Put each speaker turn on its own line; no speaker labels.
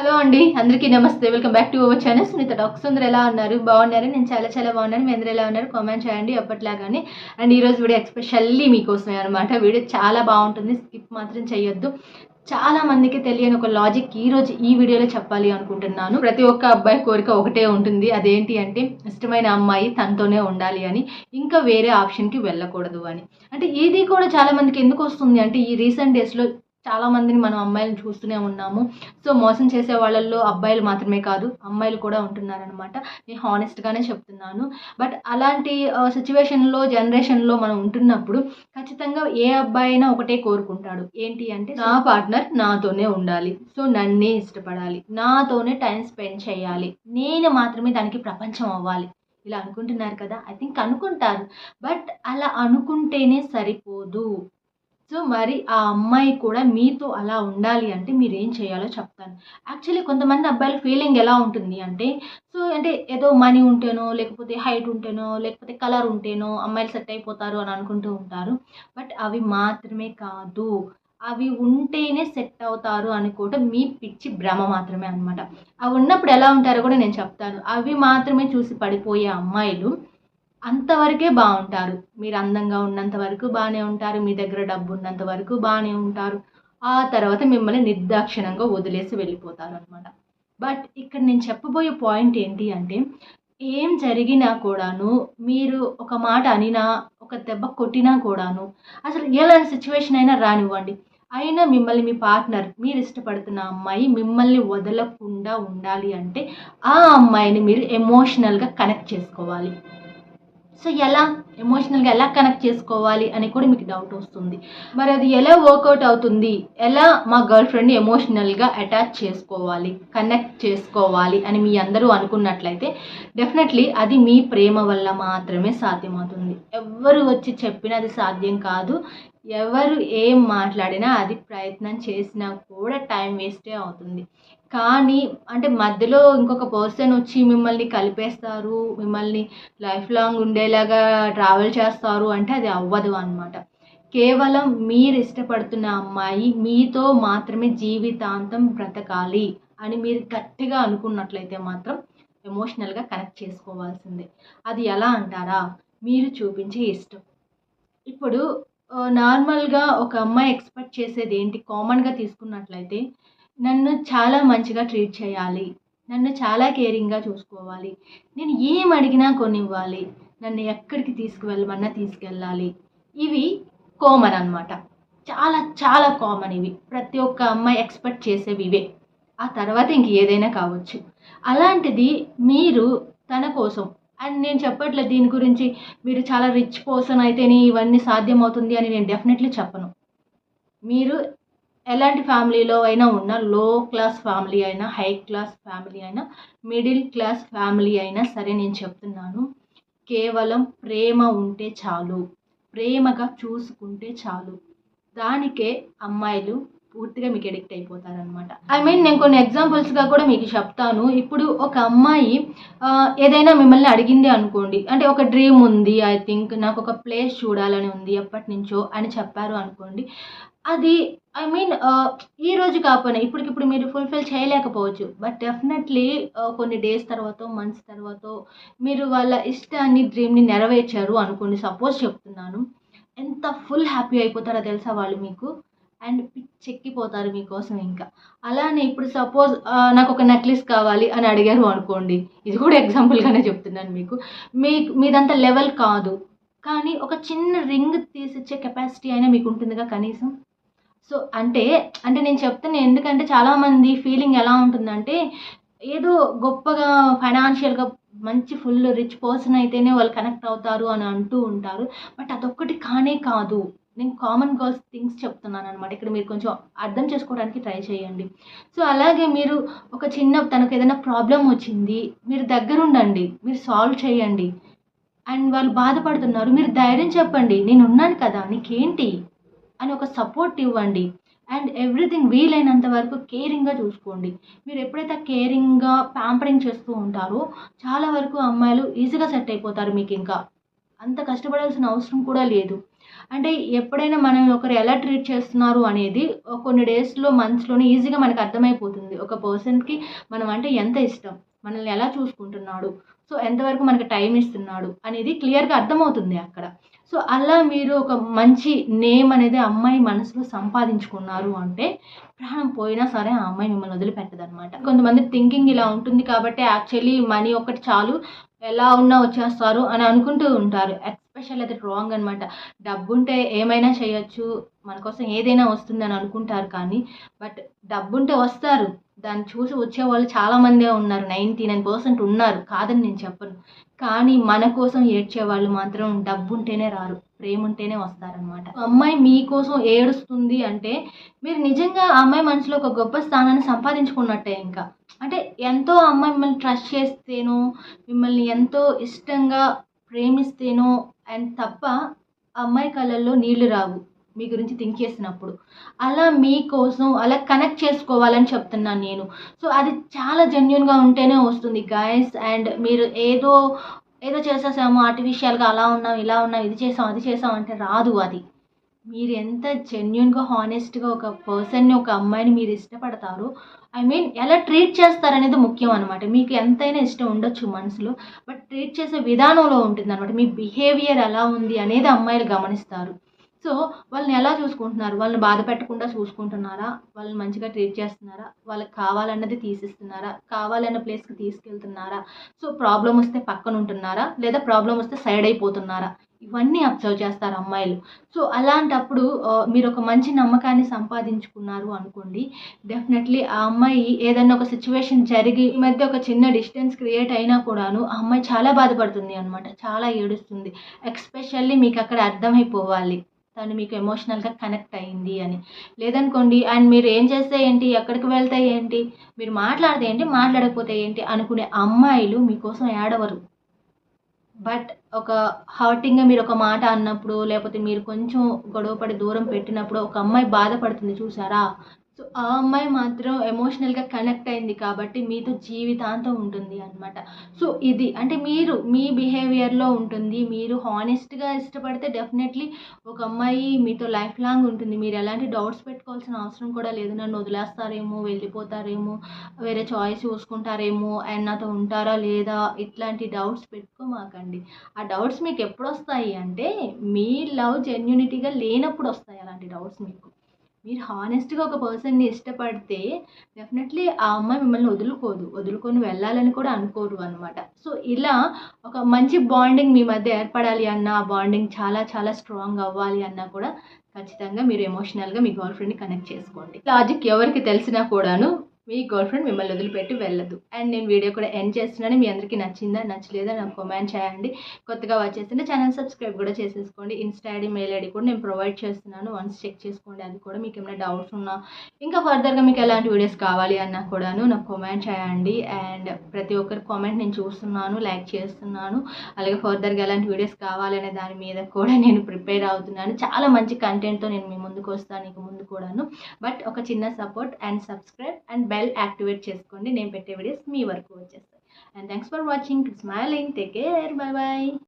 Hello అండి అందరికీ నమస్తే. Welcome back to our channel Sunitha docs అందరు ఎలా ఉన్నారు? బాగున్నారు? నేను చాలా చాలా బాగున్నాను. మీ అందరూ ఎలా ఉన్నారు? కామెంట్ చేయండి ఎప్పటిలాగానే అండ్ ఈరోజు వీడియో ఎక్స్పెషల్లీ మీకోసమే అనమాట వీడియో చాలా బాగుంటుంది. స్కిప్ మాత్రం చేయొద్దు. చాలా మందికి తెలియని ఒక లాజిక్ ఈ రోజు ఈ వీడియోలో చెప్పాలి అనుకుంటున్నాను. ప్రతి ఒక్క అబ్బాయి కోరిక ఒకటే ఉంటుంది. అదేంటి అంటే ఇష్టమైన అమ్మాయి తనతోనే ఉండాలి అని ఇంకా వేరే ఆప్షన్కి వెళ్ళకూడదు అని. అంటే ఇది కూడా చాలా మందికి ఎందుకు వస్తుంది అంటే ఈ రీసెంట్ డేస్లో చాలా మందిని మనం అమ్మాయిలను చూస్తూనే ఉన్నాము. సో మోసం చేసే వాళ్ళల్లో అబ్బాయిలు మాత్రమే కాదు అమ్మాయిలు కూడా ఉంటున్నారనమాట నేను హానెస్ట్గానే చెప్తున్నాను. బట్ అలాంటి సిచ్యువేషన్లో జనరేషన్లో మనం ఉంటున్నప్పుడు ఖచ్చితంగా ఏ అబ్బాయి అయినా ఒకటే కోరుకుంటాడు. ఏంటి అంటే నా పార్ట్నర్ నాతోనే ఉండాలి. సో నన్నే ఇష్టపడాలి. నాతోనే టైం స్పెండ్ చేయాలి. నేను మాత్రమే దానికి ప్రపంచం అవ్వాలి. ఇలా అనుకుంటున్నారు కదా? ఐ థింక్ అనుకుంటారు. బట్ అలా అనుకుంటేనే సరిపోదు. సో మరి ఆ అమ్మాయి కూడా మీతో అలా ఉండాలి అంటే మీరు ఏం చేయాలో చెప్తాను. యాక్చువల్లీ కొంతమంది అబ్బాయిల ఫీలింగ్ ఎలా ఉంటుంది అంటే సో అంటే ఏదో మనీ ఉంటేనో లేకపోతే హైట్ ఉంటేనో లేకపోతే కలర్ ఉంటేనో అమ్మాయిలు సెట్ అయిపోతారు అని అనుకుంటూ ఉంటారు. బట్ అవి మాత్రమే కాదు. అవి ఉంటేనే సెట్ అవుతారు అనుకోవటం మీ పిచ్చి భ్రమ మాత్రమే అనమాట అవి ఉన్నప్పుడు ఎలా ఉంటారో కూడా నేను చెప్తాను. అవి మాత్రమే చూసి పడిపోయే అమ్మాయిలు అంతవరకే బాగుంటారు. మీరు అందంగా ఉన్నంత వరకు బాగానే ఉంటారు. మీ దగ్గర డబ్బు ఉన్నంత వరకు బాగానే ఉంటారు. ఆ తర్వాత మిమ్మల్ని నిర్దాక్షిణంగా వదిలేసి వెళ్ళిపోతారు అనమాట బట్ ఇక్కడ నేను చెప్పబోయే పాయింట్ ఏంటి అంటే ఏం జరిగినా కూడాను మీరు ఒక మాట అనినా ఒక దెబ్బ కొట్టినా కూడాను అసలు ఎలాంటి సిచ్యువేషన్ అయినా రానివ్వండి. అయినా మిమ్మల్ని మీ పార్ట్నర్ మీరు ఇష్టపడుతున్న అమ్మాయి మిమ్మల్ని వదలకుండా ఉండాలి అంటే ఆ అమ్మాయిని మీరు ఎమోషనల్గా కనెక్ట్ చేసుకోవాలి. సో ఎలా ఎమోషనల్గా ఎలా కనెక్ట్ చేసుకోవాలి అని కూడా మీకు డౌట్ వస్తుంది. మరి అది ఎలా వర్కౌట్ అవుతుంది? ఎలా మా గర్ల్ ఫ్రెండ్ని ఎమోషనల్గా అటాచ్ చేసుకోవాలి కనెక్ట్ చేసుకోవాలి అని మీ అందరూ అనుకున్నట్లయితే డెఫినెట్లీ అది మీ ప్రేమ వల్ల మాత్రమే సాధ్యమవుతుంది. ఎవరు వచ్చి చెప్పినా అది సాధ్యం కాదు. ఎవరు ఏం మాట్లాడినా అది ప్రయత్నం చేసినా కూడా టైం వేస్టే అవుతుంది. కానీ అంటే మధ్యలో ఇంకొక పర్సన్ వచ్చి మిమ్మల్ని కలిపేస్తారు మిమ్మల్ని లైఫ్ లాంగ్ ఉండేలాగా ట్రావెల్ చేస్తారు అంటే అది అవ్వదు అనమాట కేవలం మీరు ఇష్టపడుతున్న అమ్మాయి మీతో మాత్రమే జీవితాంతం బ్రతకాలి అని మీరు గట్టిగా అనుకున్నట్లయితే మాత్రం ఎమోషనల్గా కనెక్ట్ చేసుకోవాల్సిందే. అది ఎలా అంటారా? మీరు చూపించే ఇష్టం. ఇప్పుడు నార్మల్గా ఒక అమ్మాయి ఎక్స్పెక్ట్ చేసేది ఏంటి? కామన్గా తీసుకున్నట్లయితే నన్ను చాలా మంచిగా ట్రీట్ చేయాలి. నన్ను చాలా కేరింగ్గా చూసుకోవాలి. నేను ఏం అడిగినా కొనివ్వాలి. నన్ను ఎక్కడికి తీసుకువెళ్ళమన్నా తీసుకెళ్ళాలి. ఇవి కామన్ అనమాట చాలా చాలా కామన్ ఇవి. ప్రతి ఒక్క అమ్మాయి ఎక్స్పెక్ట్ చేసేవి ఇవే. ఆ తర్వాత ఇంక ఏదైనా కావచ్చు. అలాంటిది మీరు తన కోసం అండ్ నేను చెప్పట్లే దీని గురించి మీరు చాలా రిచ్ పర్సన్ అయితేనే ఇవన్నీ సాధ్యమవుతుంది అని నేను డెఫినెట్లీ చెప్పను. మీరు ఎలాంటి ఫ్యామిలీలో అయినా ఉన్న లో క్లాస్ ఫ్యామిలీ అయినా హై క్లాస్ ఫ్యామిలీ అయినా మిడిల్ క్లాస్ ఫ్యామిలీ అయినా సరే నేను చెప్తున్నాను. కేవలం ప్రేమ ఉంటే చాలు. ప్రేమగా చూసుకుంటే చాలు. దానికే అమ్మాయిలు పూర్తిగా మీకు ఎడిక్ట్ అయిపోతారనమాట ఐ మీన్ నేను కొన్ని ఎగ్జాంపుల్స్గా కూడా మీకు చెప్తాను. ఇప్పుడు ఒక అమ్మాయి ఏదైనా మిమ్మల్ని అడిగింది అనుకోండి. అంటే ఒక డ్రీమ్ ఉంది ఐ థింక్ నాకు ఒక ప్లేస్ చూడాలని ఉంది ఎప్పటి నుంచో అని చెప్పారు అనుకోండి. అది ఐ మీన్ uh, ఈ రోజు కాకపోయినా ఇప్పటికిప్పుడు మీరు ఫుల్ఫిల్ చేయలేకపోవచ్చు. బట్ డెఫినెట్లీ uh, కొన్ని డేస్ తర్వాత మంత్స్ తర్వాత మీరు వాళ్ళ ఇష్టాన్ని డ్రీమ్ని నెరవేర్చారు అనుకోండి. సపోజ్ చెప్తున్నాను. ఎంత ఫుల్ హ్యాపీ అయిపోతారో తెలుసా వాళ్ళు మీకు? అండ్ చెక్కిపోతారు మీకోసం ఇంకా. అలానే ఇప్పుడు సపోజ్ uh, నాకు ఒక నెక్లెస్ కావాలి అని అడిగారు అనుకోండి. ఇది కూడా ఎగ్జాంపుల్గానే చెప్తున్నాను మీకు. మీ మీదంత లెవెల్ కాదు. కానీ ఒక చిన్న రింగ్ తీసిచ్చే కెపాసిటీ అయినా మీకు ఉంటుందిగా కనీసం? సో అంటే అంటే నేను చెప్తాను ఎందుకంటే చాలామంది ఫీలింగ్ ఎలా ఉంటుందంటే ఏదో గొప్పగా ఫైనాన్షియల్గా మంచి ఫుల్ రిచ్ పర్సన్ అయితేనే వాళ్ళు కనెక్ట్ అవుతారు అని అంటూ ఉంటారు. బట్ అదొక్కటి కానే కాదు. నేను కామన్ గర్ల్స్ థింగ్స్ చెప్తున్నాను అనమాట ఇక్కడ మీరు కొంచెం అర్థం చేసుకోవడానికి ట్రై చేయండి. సో అలాగే మీరు ఒక చిన్న తనకు ఏదైనా ప్రాబ్లం వచ్చింది మీరు దగ్గరుండండి. మీరు సాల్వ్ చేయండి. అండ్ వాళ్ళు బాధపడుతున్నారు. మీరు ధైర్యం చెప్పండి. నేను ఉన్నాను కదా నీకేంటి? అని ఒక సపోర్ట్ ఇవ్వండి. అండ్ ఎవ్రీథింగ్ వీలైనంత వరకు కేరింగ్గా చూసుకోండి. మీరు ఎప్పుడైతే కేరింగ్గా ప్యాంపరింగ్ చేస్తూ ఉంటారో చాలా వరకు అమ్మాయిలు ఈజీగా సెట్ అయిపోతారు మీకు ఇంకా. అంత కష్టపడాల్సిన అవసరం కూడా లేదు. అంటే ఎప్పుడైనా మనం ఒకరు ఎలా ట్రీట్ చేస్తున్నారు అనేది కొన్ని డేస్లో మంత్స్లోనే ఈజీగా మనకు అర్థమైపోతుంది. ఒక పర్సన్కి మనం అంటే ఎంత ఇష్టం? మనల్ని ఎలా చూసుకుంటున్నాడు? సో ఎంతవరకు మనకు టైం ఇస్తున్నాడు? అనేది క్లియర్గా అర్థమవుతుంది అక్కడ. సో అలా మీరు ఒక మంచి నేమ్ అనేది అమ్మాయి మనసులో సంపాదించుకున్నారు అంటే ప్రాణం పోయినా సరే ఆ అమ్మాయి మిమ్మల్ని వదిలిపెట్టదు అనమాట కొంతమంది థింకింగ్ ఇలా ఉంటుంది కాబట్టి యాక్చువల్లీ మనీ ఒకటి చాలు ఎలా ఉన్నా వచ్చేస్తారు అని అనుకుంటూ ఉంటారు. ఎస్పెషల్ అది రాంగ్ అనమాట డబ్బు ఉంటే ఏమైనా చేయొచ్చు మన కోసం ఏదైనా వస్తుంది అని అనుకుంటారు కానీ బట్ డబ్బు ఉంటే వస్తారు. దాన్ని చూసి వచ్చే వాళ్ళు చాలామందే ఉన్నారు. నైంటీ నైన్ పర్సెంట్ ఉన్నారు. కాదని నేను చెప్పను. కానీ మన కోసం ఏడ్చే వాళ్ళు మాత్రం డబ్బు ఉంటేనే రారు. ప్రేమ ఉంటేనే వస్తారనమాట అమ్మాయి మీకోసం ఏడుస్తుంది అంటే మీరు నిజంగా ఆ అమ్మాయి మనసులో ఒక గొప్ప స్థానాన్ని సంపాదించుకున్నట్టే ఇంకా. అంటే ఎంతో అమ్మాయి మిమ్మల్ని ట్రస్ట్ చేస్తేనో మిమ్మల్ని ఎంతో ఇష్టంగా ప్రేమిస్తేనో అండ్ తప్ప అమ్మాయి కళ్ళల్లో నీళ్ళు రావు. మీ గురించి థింక్ చేసినప్పుడు. అలా మీకోసం అలా కనెక్ట్ చేసుకోవాలని చెప్తున్నాను నేను. సో అది చాలా జెన్యున్గా ఉంటేనే వస్తుంది గాయస్ అండ్ మీరు ఏదో ఏదో చేసేసాము ఆర్టిఫిషియల్గా అలా ఉన్నాం ఇలా ఉన్నాం ఇది చేసాం అది చేసాం అంటే రాదు అది. మీరు ఎంత జెన్యున్గా హానెస్ట్గా ఒక పర్సన్ని ఒక అమ్మాయిని మీరు ఇష్టపడతారు ఐ మీన్ ఎలా ట్రీట్ చేస్తారనేది ముఖ్యం అనమాట మీకు ఎంతైనా ఇష్టం ఉండొచ్చు మనసులో బట్ ట్రీట్ చేసే విధానంలో ఉంటుంది అనమాట మీ బిహేవియర్ ఎలా ఉంది అనేది అమ్మాయిలు గమనిస్తారు. సో వాళ్ళని ఎలా చూసుకుంటున్నారు? వాళ్ళని బాధ పెట్టకుండా చూసుకుంటున్నారా? వాళ్ళని మంచిగా ట్రీట్ చేస్తున్నారా? వాళ్ళకి కావాలన్నది తీసిస్తున్నారా? కావాలన్న ప్లేస్కి తీసుకెళ్తున్నారా? సో ప్రాబ్లం వస్తే పక్కన ఉంటున్నారా? లేదా ప్రాబ్లం వస్తే సైడ్ అయిపోతున్నారా? ఇవన్నీ అబ్జర్వ్ చేస్తారు అమ్మాయిలు. సో అలాంటప్పుడు మీరు ఒక మంచి నమ్మకాన్ని సంపాదించుకున్నారు అనుకోండి డెఫినెట్లీ ఆ అమ్మాయి ఏదైనా ఒక సిచ్యువేషన్ జరిగి ఈ మధ్య ఒక చిన్న డిస్టెన్స్ క్రియేట్ అయినా కూడాను ఆ అమ్మాయి చాలా బాధపడుతుంది అనమాట చాలా ఏడుస్తుంది. ఎక్స్పెషల్లీ మీకు అక్కడ అర్థమైపోవాలి. తను మీకు ఎమోషనల్గా కనెక్ట్ అయ్యింది అని. లేదనుకోండి అండ్ మీరు ఏం చేస్తే ఏంటి? ఎక్కడికి వెళ్తే ఏంటి? మీరు మాట్లాడితే ఏంటి? మాట్లాడకపోతే ఏంటి? అనుకునే అమ్మాయిలు మీకోసం ఏడవరు. బట్ ఒక హర్టింగ్గా మీరు ఒక మాట అన్నప్పుడు లేకపోతే మీరు కొంచెం గొడవపడి దూరం పెట్టినప్పుడు ఒక అమ్మాయి బాధపడుతుంది చూసారా? సో ఆ అమ్మాయి మాత్రం ఎమోషనల్గా కనెక్ట్ అయింది కాబట్టి మీతో జీవితాంతం ఉంటుంది అనమాట సో ఇది అంటే మీరు మీ బిహేవియర్లో ఉంటుంది. మీరు హానెస్ట్గా ఇష్టపడితే డెఫినెట్లీ ఒక అమ్మాయి మీతో లైఫ్ లాంగ్ ఉంటుంది. మీరు ఎలాంటి డౌట్స్ పెట్టుకోవాల్సిన అవసరం కూడా లేదు. నన్ను వదిలేస్తారేమో వెళ్ళిపోతారేమో వేరే చాయిస్ చూసుకుంటారేమో అండ్ నాతో ఉంటారా లేదా ఇట్లాంటి డౌట్స్ పెట్టుకోమాకండి. ఆ డౌట్స్ మీకు ఎప్పుడు వస్తాయి అంటే మీ లవ్ జెన్యునిటీగా లేనప్పుడు వస్తాయి అలాంటి డౌట్స్ మీకు. మీరు హానెస్ట్గా ఒక పర్సన్ని ఇష్టపడితే డెఫినెట్లీ ఆ అమ్మాయి మిమ్మల్ని వదులుకోదు. వదులుకొని వెళ్ళాలని కూడా అనుకోరు అనమాట సో ఇలా ఒక మంచి బాండింగ్ మీ మధ్య ఏర్పడాలి అన్నా ఆ బాండింగ్ చాలా చాలా స్ట్రాంగ్ అవ్వాలి అన్నా కూడా ఖచ్చితంగా మీరు ఎమోషనల్గా మీ గర్ల్ ఫ్రెండ్ని కనెక్ట్ చేసుకోండి. లాజిక్ ఎవరికి తెలిసినా కూడాను మీ గర్ల్ ఫ్రెండ్ మిమ్మల్ని వదిలిపెట్టి వెళ్ళదు. అండ్ నేను వీడియో కూడా ఎండ్ చేస్తున్నాను. మీ అందరికీ నచ్చిందా నచ్చలేదా నాకు కామెంట్ చేయండి. కొత్తగా వచ్చేస్తుంటే ఛానల్ సబ్స్క్రైబ్ కూడా చేసేసుకోండి. ఇన్స్టా ఐడి మెయిల్ ఐడి కూడా నేను ప్రొవైడ్ చేస్తున్నాను. వన్స్ చెక్ చేసుకోండి అది కూడా మీకు ఏమైనా డౌట్స్ ఉన్నా ఇంకా ఫర్దర్గా మీకు ఎలాంటి వీడియోస్ కావాలి అన్నా కూడాను నాకు కామెంట్ చేయండి. అండ్ ప్రతి ఒక్కరి కామెంట్ నేను చూస్తున్నాను లైక్ చేస్తున్నాను. అలాగే ఫర్దర్గా ఎలాంటి వీడియోస్ కావాలనే దాని మీద కూడా నేను ప్రిపేర్ అవుతున్నాను. చాలా మంచి కంటెంట్తో నేను మీ ముందుకు వస్తాను ఇక ముందు కూడాను. బట్ ఒక చిన్న support and subscribe and bell activate చేసుకోండి. నేను పెట్టే వీడియోస్ మీ వరకు వచ్చేస్తాయి. And thanks for watching smiling take care bye bye